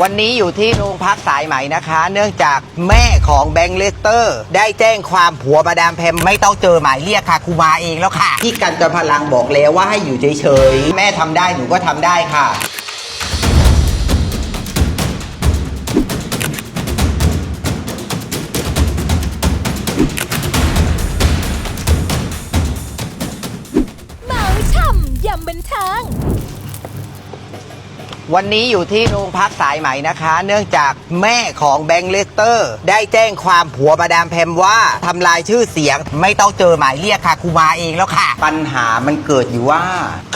วันนี้อยู่ที่โรงพักสายไหมนะคะ เนื่องจากแม่ของแบงค์เลสเตอร์ ได้แจ้งความผัวมาดามแพมไม่ต้องเจอหมายเรียกค่ะครูมาเองแล้วค่ะ ที่กันจอพลังบอกแล้วว่าให้อยู่เฉยๆแม่ทำได้หนูก็ทำได้ค่ะ วันนี้อยู่ที่โรงพักสายไหมนะคะ เนื่องจากแม่ของแบงค์เลสเตอร์ ได้แจ้งความผัวมาดามแพมว่าทำลายชื่อเสียง ไม่ต้องเจอหมายเรียกค่ะครูมาเองแล้วค่ะ ปัญหามันเกิดอยู่ว่า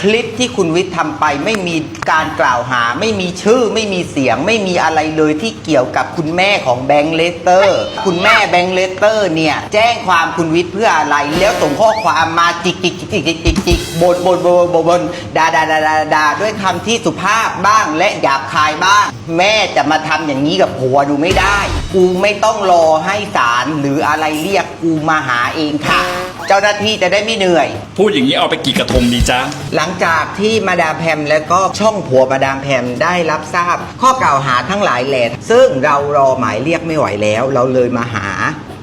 คลิปที่คุณวิทย์ทำไปไม่มีการกล่าวหา ไม่มีชื่อ ไม่มีเสียง ไม่มีอะไรเลยที่เกี่ยวกับคุณแม่ของแบงค์เลสเตอร์ คุณแม่แบงค์เลสเตอร์เนี่ยแจ้งความคุณวิทย์เพื่ออะไรแล้วส่งข้อความมาจิกจิกจิกจิกจิกจิกบนบนบนบนบนดาด่าด่าด่าด่าด้วยคำที่สุภาพบ้างและหยาบคายบ้าง แม่จะมาทำอย่างนี้กับผัวดูไม่ได้ กูไม่ต้องรอให้ศาลหรืออะไรเรียกกูมาหาเองค่ะ เจ้าหน้าที่จะได้ไม่เหนื่อย พูดอย่างนี้เอาไปกี่กระทงดีจ๊ะ หลังจากที่มาดามแพมและก็ช่องผัวมาดามแพมได้รับทราบ ข้อกล่าวหาทั้งหลายแหล่ซึ่งเรารอหมายเรียกไม่ไหวแล้ว เราเลยมาหา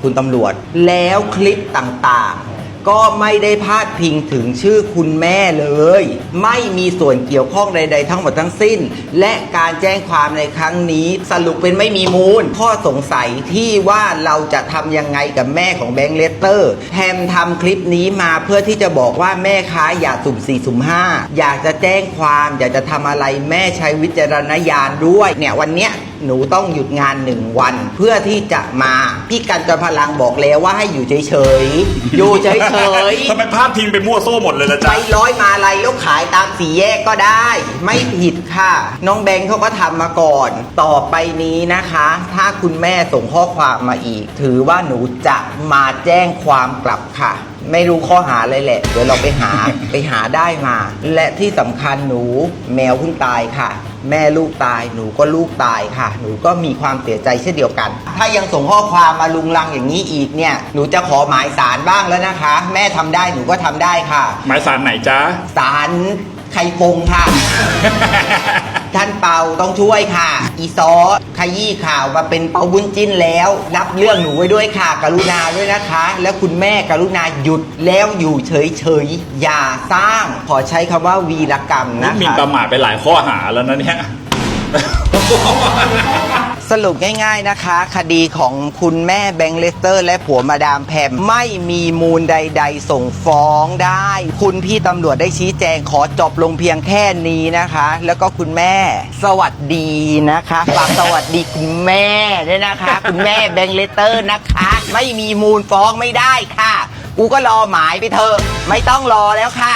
คุณตำรวจ แล้วคลิปต่างๆ ก็ไม่ได้พาดพิงถึงชื่อคุณแม่เลย ไม่มีส่วนเกี่ยวข้องใด ๆ ทั้งหมดทั้งสิ้น และการแจ้งความในครั้งนี้ สรุปเป็นไม่มีมูล ข้อสงสัยที่ว่าเราจะทำยังไงกับแม่ของแบงค์เลสเตอร์แพมทำคลิปนี้มาเพื่อที่จะบอกว่าแม่ค้าอย่าสุ่มสี่สุ่มห้าอยากจะแจ้งความอยากจะทำอะไรแม่ใช้วิจารณญาณด้วยเนี่ยวันเนี้ย หนูต้องหยุดงานหนึ่งวัน เพื่อที่จะมา พี่กันจอมพลังบอกแล้วว่าให้อยู่เฉยๆ อยู่เฉยๆทำไมพาดพิงไปมั่วโซ่หมดเลยล่ะไปจ๊ะ ร้อยมาลัยแล้วขายตามสี่แยกก็ได้ ไม่ผิดค่ะ น้องแบงค์เขาก็ทำมาก่อน ต่อไปนี้นะคะ ถ้าคุณแม่ส่งข้อความมาอีก ถือว่าหนูจะมาแจ้งความกลับค่ะ ไม่รู้ข้อหาอะไรแหละ เดี๋ยวเราไปหา ไปหาได้มา และที่สำคัญหนูแมวเพิ่งตายค่ะ แม่ลูกตายหนูก็ลูกตายค่ะ หนูก็มีความเสียใจเช่นเดียวกัน ถ้ายังส่งข้อความมาลุงลังอย่างนี้อีกเนี่ย หนูจะขอหมายสารบ้างแล้วนะคะ แม่ทำได้หนูก็ทำได้ค่ะหมายสารไหนจ๊ะสารไข่ปงค่ะ ท่านเปาต้องช่วยค่ะ อีซอขยี้ข่าวมาเป็นเปาบุญจิ้นแล้ว รับเรื่องหนูไว้ด้วยค่ะ กรุณาด้วยนะคะ แล้วคุณแม่กรุณาหยุดแล้วอยู่เฉยๆอย่าสร้าง ขอใช้คำว่าวีรกรรมนะหมีคะ ประมาทไปหลายข้อหาแล้วนะเนี่ย สรุปง่ายๆนะคะ คดีของคุณแม่แบงค์เลสเตอร์ และผัวมาดามแพมไม่มีมูลใด ๆ ส่งฟ้องได้ คุณพี่ตำรวจได้ชี้แจงขอจบลงเพียงแค่นี้นะคะ แล้วก็คุณแม่ สวัสดีนะคะฝากสวัสดีคุณแม่ด้วยนะคะ คุณแม่แบงค์เลสเตอร์นะคะ ไม่มีมูลฟ้องไม่ได้ค่ะ กูก็รอหมายไปเถอะไม่ต้องรอแล้วค่ะ